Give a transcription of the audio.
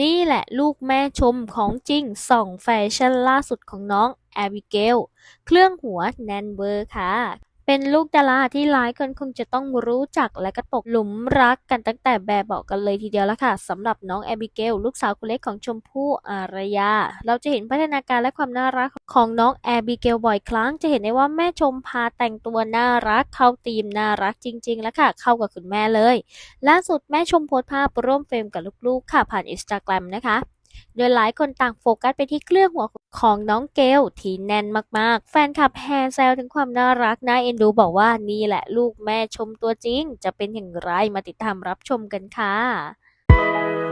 นี่แหละลูกแม่ชมของจริงส่องแฟชั่นล่าสุดของน้องแอบิเกล เครื่องหัวแนนเบอร์ค่ะ เป็นลูกดาราที่หลายคนคงจะต้องรู้จักและก็ตกหลุมรักกันตั้งแต่แบบเบาะกันเลยทีเดียวละค่ะสำหรับน้องแอบิเกลลูกสาวคนเล็กของชมพู่อารยา เราจะเห็นพัฒนาการและความน่ารักของน้องแอบิเกลบ่อยครั้งจะเห็นได้ว่าแม่ชมพาแต่งตัวน่ารักเข้าธีมน่ารักจริง ๆ แล้วค่ะ เข้ากับคุณแม่เลย ล่าสุดแม่ชมโพสต์ภาพร่วมเฟรมกับลูกๆค่ะผ่านอินสตาแกรมนะคะ โดยหลายคนต่างโฟกัสไปที่เครื่องหัวของน้องเกลที่แน่นมากๆ แฟนคลับแฮแซวถึงความน่ารักน่าเอ็นดูบอกว่านี่แหละลูกแม่ชมตัวจริง จะเป็นอย่างไรมาติดตามรับชมกันค่ะ